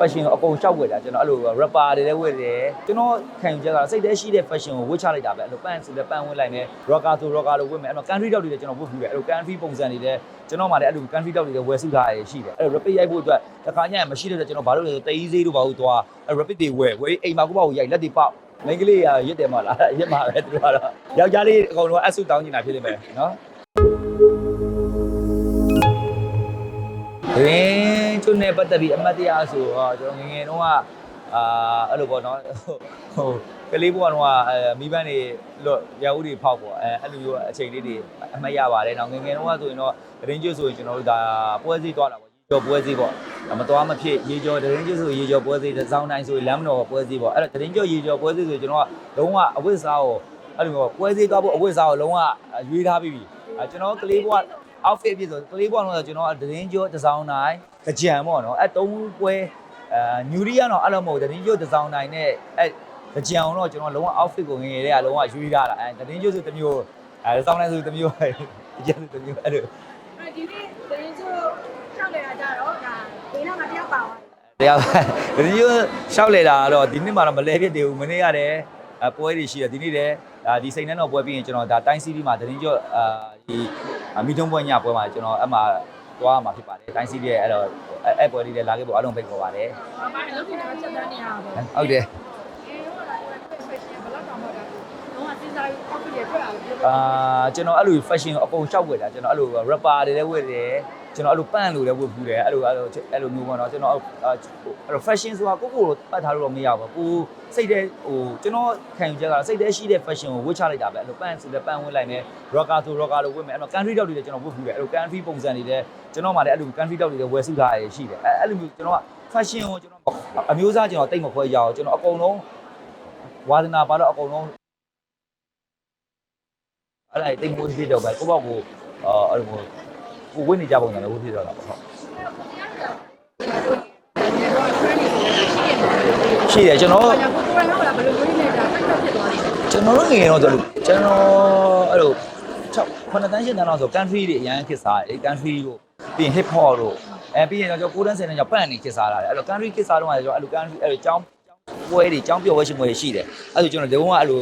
fashion ကိုအကုန်ရှောက်ဝယ်တာကျွန်တော်အဲ့လို rapper တွေလည်းဝယ်တယ်ကျွန်တော်ခံယူချက်ကစိတ်ထဲရှိတဲ့ fashion ကိုဝတ်ချလိုက်တာပဲအဲ့လို pants ဆိုလည်း pants ဝတ်လိုက်မယ် rocker ဆို rocker လို့ဝတ်မယ်အဲ့လို country dog တွေလည်းကျွန်တော်ဝတ်ဘူးတယ်အဲ့လို country ပုံစံတွေလည်းကျွန်တော်မှလည်းအဲ့လို country dog တွေလည်းဝယ်စုထားရရှိတယ်အဲ့လို rapid ရိုက်ဖို့အတွက်တစ်ခါညရင်မရှိတဲ့အတွက်ကျွန်တော်ဘာလို့လဲဆိုတေးဈေးတို့ဘာလို့သွားအဲ့ rapid တွေဝယ်ဝယ်အိမ်မှာကိုပေါ့ကိုရိုက်လက်တွေပေါက်မိန်းကလေးရရက်တယ်မလားရက်မှာပဲသူတို့ကတော့ယောက်ျားလေးအကုန်လုံးအဆုတောင်းနေတာဖြစ်နေမယ်နော်ဒင်း ကျွန်းနဲ့ပတ်သက်ပြီးအမှတ်တရဆိုတော့ကျွန်တော်ငယ်ငယ်တုန်းကအာအဲ့လိုပေါ့နော်ဟိုကလေးဘွားတော့အဲမိဘတွေလွတ်ရဦးတွေဖောက်ပေါ့အဲအဲ့လိုမျိုးအချိန်လေးတွေအမှတ်ရပါတယ်နောက်ငယ်ငယ်တုန်းကဆိုရင်တော့ဒင်းကျွတ်ဆိုရင်ကျွန်တော်တို့ဒါပွဲစည်းသွားတာပေါ့ရေကျော်ပွဲစည်းပေါ့မတော်မဖြစ်ရေကျော်ဒင်းကျွတ်ဆိုရေကျော်ပွဲစည်းစောင်းတိုင်းဆိုရင်လမ်းမတော်ပွဲစည်းပေါ့အဲ့တော့ဒင်းကျွတ်ရေကျော်ပွဲစည်းဆိုကျွန်တော်ကလုံးဝအဝတ်စားကိုအဲ့လိုမျိုးပွဲစည်းသွားဖို့အဝတ်စားကိုလုံးဝရွေးထားပြီးပြီအဲကျွန်တော်ကလေးဘွား outfit ပြည့်ဆိုကလေးဘွားတော့ကျွန်တော်ဒင်းကျော်တစ်စောင်းတိုင်း ကြံပေါ့နော်အဲသုံးပွဲအဲညူရီကတော့အဲ့လိုမဟုတ်ဒင်းကျော်တစ်စောင်းတိုင်းနဲ့အဲကြံအောင်တော့ကျွန်တော်လုံးဝ outfit ကိုငယ်ငယ်လေးကလုံးဝရွေးထားတာအဲဒင်းကျော်ဆိုတစ်မျိုးအဲစောင်းတိုင်းဆိုတစ်မျိုးကြံဆိုတစ်မျိုးအဲ့လိုအဲဒီနေ့တင်းချို့ချောက်နေတာကြတော့ဒါဘေးနားမှာတယောက်ပါသွားတရားဒင်းကျော်ရှောက်လေတာကတော့ဒီနှစ်မှာတော့မလဲဖြစ်သေးဘူးမနေ့ရတယ်အပွဲတွေရှိတယ်ဒီနေ့လည်းဒါဒီစိန်နှန်းတော်ပွဲပြီးရင်ကျွန်တော်ဒါတိုင်းစီးပြီးမှာဒင်းကျော်အာဒီမီထုံးပွဲညပွဲမှာကျွန်တော်အဲ့မှာ သွားမှာဖြစ်ပါတယ်တိုင်းစီးရဲ့အဲ့တော့အဲ့ပွဲလေးလည်းလာခဲ့ဖို့အလုံးဖိတ်ခေါ်ပါတယ်။ဘာမှအလုပ်တွေတော့ချက်တန်းနေရတာပေါ့။ဟုတ်တယ်အေးဟိုကလည်း fashion ဘယ်လောက်တောင်မှတော့တော့စဉ်းစားပြီး outfit တွေထွက်လာလို့ပြောအာကျွန်တော်အဲ့လို fashion ကိုအကုန်ရှောက်ဝယ်တာကျွန်တော်အဲ့လို rapper တွေလည်းဝယ်တယ် ကျွန်တော်အဲ့လိုပန့်လို့လည်းဝယ်ဘူးတယ်အဲ့လိုအဲ့လိုအဲ့လိုမျိုးပေါ့နော်ကျွန်တော်အဲ့လို fashion ဆိုတာကိုကိုကိုပတ်ထားလို့တော့မရဘူးကိုစိတ်ထဲဟိုကျွန်တော်ခံယူချက်ကစိတ်ထဲရှိတဲ့ fashion ကိုဝတ်ချလိုက်တာပဲအဲ့လို pants ဆိုလည်း pants ဝတ်လိုက်မယ် rocker ဆို rocker လို့ဝတ်မယ်အဲ့လို country dog တွေလည်းကျွန်တော်ဝတ်ဘူးတယ်အဲ့လို country ပုံစံတွေလည်းကျွန်တော်မှလည်းအဲ့လို country dog တွေလည်းဝယ်စုထားရရှိတယ်အဲ့အဲ့လိုမျိုးကျွန်တော်က fashion ကိုကျွန်တော်အမျိုးသားကျွန်တော်တိတ်မခွဲကြအောင်ကျွန်တော်အကုန်လုံးဝါသနာပါတော့အကုန်လုံးအဲ့ဒါတိတ်မိုးဖြစ်တော့ပဲကိုပေါ့ကိုအာအဲ့လို မျိုးကိုဝင်းနေကြပုံစံလည်းဝင်းဖြစ်တော့တာပေါ့ဟုတ်ရှိတယ်ကျွန်တော်။ညာကိုကိုယ်ရောကဘယ်လိုမျိုးလဲဒါတက်တက်ဖြစ်သွားတယ်ကျွန်တော်တို့ငယ်ငယ်တော့ကျွန်တော်ကျွန်တော်အဲ့လို6ခုနှစ်တန်းရှင်းတန်းတော့ဆို country တွေအရန်ခစ်စားတယ် country တို့ပြီးရင် hip hop တို့အဲပြီးရင်ကျွန်တော်9တန်း10တန်းကျပန့်နေခစ်စားလာတယ်အဲ့လို country ခစ်စားတော့ကျွန်တော်အဲ့လို country အဲ့လိုចောင်းပွဲတွေចောင်းပြော်ဝဲရှင်ပွဲတွေရှိတယ်အဲ့လိုကျွန်တော်လုံးဝအဲ့လို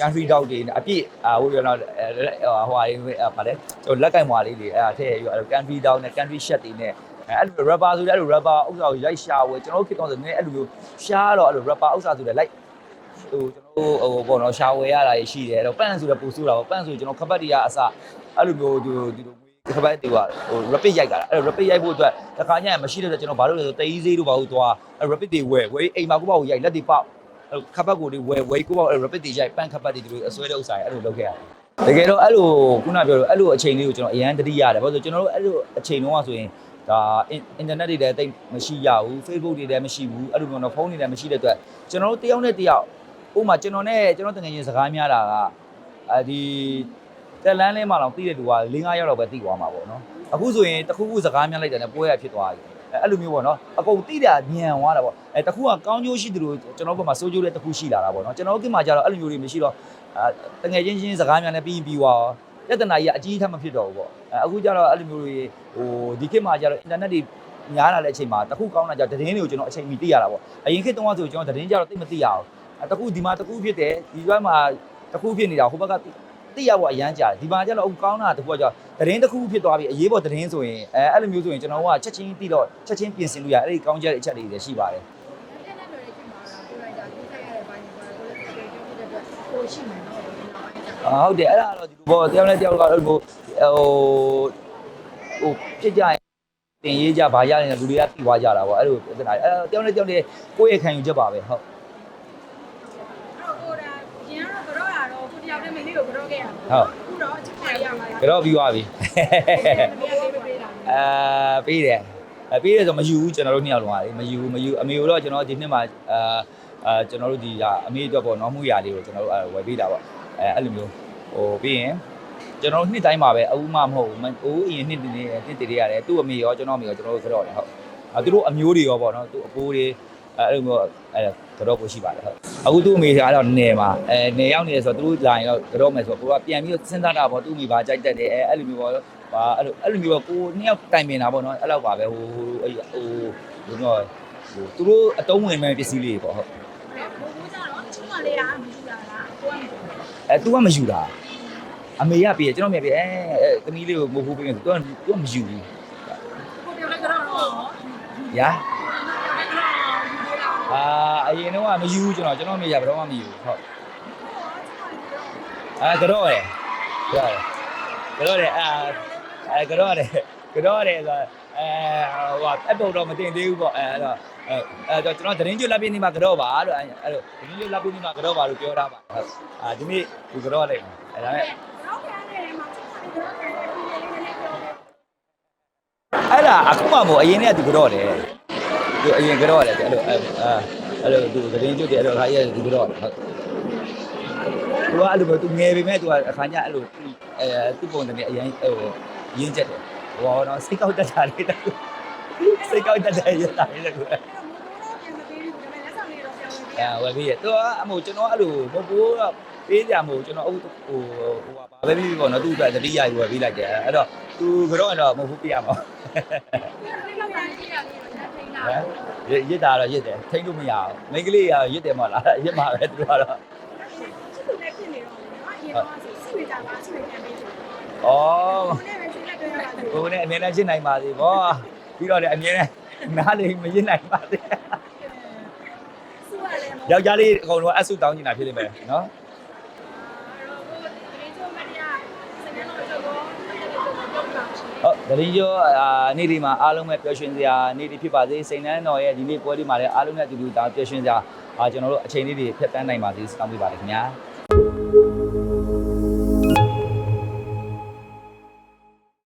country dog တွေအပြည့်အာဟိုကျွန်တော်ဟိုဟာတွေဗာလဲကျွန်တော်လက်ကင်မွာလေးတွေအဲ့ဒါထည့်ရပြီးအဲ့လို country dog နဲ့ country shirt တွေနဲ့အဲ့လို rapper ဆိုတဲ့အဲ့လို rapper ဥစ္စာကိုရိုက်ရှာဝဲကျွန်တော်တို့ခေတ်တော့ဆိုနည်းအဲ့လိုမျိုးရှားတော့အဲ့လို rapper ဥစ္စာဆိုတဲ့ like ဟိုကျွန်တော်တို့ဟိုပေါ့နော်ရှာဝယ်ရတာရှိတယ်အဲ့တော့ပန့်ဆိုတော့ပူဆိုးတာပေါ့ပန့်ဆိုကျွန်တော်ခပတ်တီးရအစအဲ့လိုမျိုးဒီဒီလိုခပတ်တီးကဟို rapid ရိုက်တာအဲ့ rapid ရိုက်ဖို့အတွက်တစ်ခါညရင်မရှိတဲ့အတွက်ကျွန်တော်ဘာလို့လဲဆိုတေးဈေးတို့ဘာလို့သွားအဲ့ rapid တွေဝယ်ဝယ်အိမ်မှာကိုပေါ့ကိုရိုက်လက်တွေပေါက် အဲ့ခပတ်ကိုတွေဝယ်ဝယ်ကိုပေါ့အဲ့ rapid တွေရိုက်ပန့်ခပတ်တွေဒီလိုအစွဲတဲ့ဥစ္စာတွေအဲ့လိုလုပ်ခဲ့ရတယ်တကယ်တော့အဲ့လိုခုနပြောလို့အဲ့လိုအချိန်လေးကိုကျွန်တော်အရန်တတိရတယ်ဘာလို့ဆိုကျွန်တော်တို့အဲ့လိုအချိန်တုန်းကဆိုရင်ဒါအင်တာနက်တွေလည်းတိတ်မရှိရဘူး Facebook တွေလည်းမရှိဘူးအဲ့လိုမျိုးတော့ဖုန်းတွေလည်းမရှိတဲ့အတွက်ကျွန်တော်တို့တယောက်နဲ့တယောက်ဥပမာကျွန်တော်နဲ့ကျွန်တော်တငယ်ချင်းစကားများတာကအဲဒီတက်လန်းလေးမှတော့သိတဲ့လူက၄၅ယောက်တော့ပဲသိသွားမှာပေါ့နော်အခုဆိုရင်တစ်ခုခုစကားများလိုက်တယ်နဲ့ပွဲရဖြစ်သွားပြီ အဲအဲ့လိုမျိုးပေါ့နော်အကုန်သိတာညံသွားတာပေါ့အဲတစ်ခုကကောင်းကျိုးရှိတယ်လို့ကျွန်တော်ဘက်မှာစိုးကျိုးလည်းတစ်ခုရှိလာတာပေါ့နော်ကျွန်တော်တို့ကမှကျတော့အဲ့လိုမျိုးတွေမရှိတော့အဲတငယ်ချင်းချင်းစကားများနဲ့ပြီးရင်ပြီးသွားပြဿနာကြီးကအကြီးထပ်မဖြစ်တော့ဘူးပေါ့အဲအခုကျတော့အဲ့လိုမျိုးတွေဟိုဒီခေတ်မှာကျတော့အင်တာနက်တွေများလာတဲ့အချိန်မှာတစ်ခုကောင်းတာကြသတင်းတွေကိုကျွန်တော်အချိန်မီသိရတာပေါ့အရင်ခေတ်တုန်းကဆိုကျွန်တော်သတင်းကြတော့သိမသိရအောင်အဲတခုဒီမှာတခုဖြစ်တယ်ဒီဘက်မှာတခုဖြစ်နေတာဟိုဘက်က သိရဖို့အရန်ကြာတယ်ဒီမှာကျတော့အခုကောင်းတာတခုကကျတော့သတင်းတခုဖြစ်သွားပြီအရေးပေါ်သတင်းဆိုရင်အဲအဲ့လိုမျိုးဆိုရင်ကျွန်တော်တို့ကချက်ချင်းပြီးတော့ချက်ချင်းပြင်ဆင်လို့ရအဲ့ဒီကောင်းချက်အချက်တွေလည်းရှိပါတယ်။တက်တက်တွေချိန်မှာတော့ကိုယ်လိုက်တာဒီဆက်ရတဲ့ဘိုင်းကိုကိုယ်လည်းပြေပြေတဲ့အတွက်ကိုရှိမယ်နော်ဒီနောက်ပိုင်းကျအာဟုတ်တယ်အဲ့ဒါတော့ဒီလိုပေါ့တယောက်နဲ့တယောက်ကအဲ့လိုဟိုဟိုဖြစ်ကြရင်တင်ရေးကြဘာရရင်လူတွေကသိသွားကြတာပေါ့အဲ့လိုပြဿနာအဲ့တယောက်နဲ့တယောက်နဲ့ကိုယ့်ရဲ့ခံယူချက်ပါပဲဟုတ်တော့ကိုယ်ကရင်ကတော့ကတော့ တော့ကိုတယောက်တည်းမင်းလေးကိုကတော့ခဲ့ရမှာဟုတ်အခုတော့အချက်ပြရမှာလားကြောပြီးသွားပြီမင်းလေးပေးတာအာပေးတယ်အပေးတယ်ဆိုမယူဘူးကျွန်တော်တို့နှစ်ယောက်လုံးကလေမယူဘူးမယူအမေတို့ကျွန်တော်ဒီနှစ်မှာအာအာကျွန်တော်တို့ဒီကအမေအတွက်ပေါ့နော်မှုရလေးကိုကျွန်တော်တို့ဝယ်ပေးတာပေါ့အဲအဲ့လိုမျိုးဟိုပြီးရင်ကျွန်တော်တို့နှစ်တိုင်းမှာပဲအဦးမမဟုတ်ဘူးအိုးအရင်နှစ်တည်းနှစ်တည်းရတယ်သူ့အမေရောကျွန်တော်အမေရောကျွန်တော်တို့ကြောက်တယ်ဟုတ်အဲသူတို့အမျိုးတွေရောပေါ့နော်သူ့အပိုးတွေ အဲ့လိုမျိုးအဲ့ကတော့ကိုရှိပါတယ်ဟုတ်အခုသူ့အမေကတော့နယ်မှာအဲနယ်ရောက်နေတယ်ဆိုတော့သူတို့လာရင်တော့ကတော့မယ်ဆိုတော့ကိုကပြန်ပြီးစဉ်းစားတာပေါ့သူ့အမေဘာကြိုက်တတ်တယ်အဲအဲ့လိုမျိုးပေါ့ပါအဲ့လိုအဲ့လိုမျိုးကိုနှစ်ယောက်တိုင်ပင်တာပေါ့နော်အဲ့လောက်ပါပဲဟိုဟိုဟိုဟိုတော့ဟိုသူတို့အတုံးဝင်မဲ့ပစ္စည်းလေးပေါ့ဟုတ်အဲသူကမယူတာအမေကပြေကျွန်တော်မြတ်ပြေအဲတမီးလေးကိုမိုးဖိုးပေးမယ်သူကသူကမယူဘူးဟုတ်တယ်လည်းကတော့ရောရာ အာအရင်တော့ကမယူဘူးကျွန်တော်ကျွန်တော်အမေကဘယ်တော့မှမယူဘူးဟုတ်အာကတော့ရယ်ကတော့ရယ်အာအဲကတော့ရယ်ကတော့ရယ်ဆိုအဲဟိုအပုတ်တော့မတင်သေးဘူးပေါ့အဲအဲ့တော့အဲအဲ့တော့ကျွန်တော်သတင်းကျွတ်လက်ပြင်းနေမှာကတော့ပါလို့အဲ့လိုသတင်းကျွတ်လက်ပြင်းနေမှာကတော့ပါလို့ပြောထားပါဟုတ်အာဒီနေ့ဒီကတော့လိုက်အဲဒါနဲ့တော့ခံရတယ်မှာချုံမလေးတော့ခံတယ်ဒီလေးလေးပြောတယ်အဲ့ဒါအခုမှမဟုတ်အရင်ကသူကတော့တယ် သူအရင်ကတော့တယ်အဲ့လိုအဲအဲ့လိုသူသတင်းကျွတ်တယ်အဲ့လိုခါကြီးသူကတော့ဟုတ်သူကအဲ့လိုပဲသူငယ်ပေမဲ့သူကအခါကျအဲ့လိုအဲသူ့ပုံစံနဲ့အရင်ဟိုရင်းချက်တယ်ဟောတော့စိတ်ကောက်တတ်တာလေးတကူစိတ်ကောက်တတ်တဲ့ရတာလေးတကူအဲ့တော့မိုးဘိုးတော့ပြန်မပေးဘူးဒါပေမဲ့လက်ဆောင်လေးတော့ပြောင်းပေးအဲဝယ်ပြီးရသူကအမို့ကျွန်တော်အဲ့လိုမဟုတ်ဘူးတော့ပေးကြမို့ကျွန်တော်အခုဟိုဟိုပါပဲပြီးပေါ့နော်သူ့အတွက်တတိယယူဝယ်ပြီးလိုက်တယ်အဲ့တော့သူကတော့တော့မဟုတ်ဘူးပြရမှာ ဟမ်ရရစ်တာတော့ရစ်တယ်ထိန်းလို့မရအောင်မိန်းကလေးကရစ်တယ်မဟုတ်လားရစ်မှာပဲသူကတော့ချစ်သူလည်းဖြစ်နေတော့လေနော်အရင်တော့စီစီကြပါစီပြန်ပေးတယ်ဩကိုနဲ့ပဲစီလက်တွေ့ရတာကိုယ်နဲ့အမြဲတမ်းရှင်းနိုင်ပါစေဗောပြီးတော့လည်းအမြဲတမ်းနားလေးမရစ်နိုင်ပါစေစူရတယ်ယောက်ျားလေးအကုန်လုံးအဆုတောင်းနေတာဖြစ်နေမယ်နော် ဟုတ်တရင်ကျော်အာနေ့ဒီမှာအားလုံးပဲပျော်ရွှင်စရာနေ့ဒီဖြစ်ပါစေစိန်နှန်းတော်ရဲ့ဒီနေ့ပွဲဒီမှာလည်းအားလုံးနဲ့အတူတူဒါပျော်ရွှင်စရာအာကျွန်တော်တို့အချိန်လေးတွေဖြတ်တန်းနိုင်ပါစေစေတောင်းပေးပါရခင်ဗျာ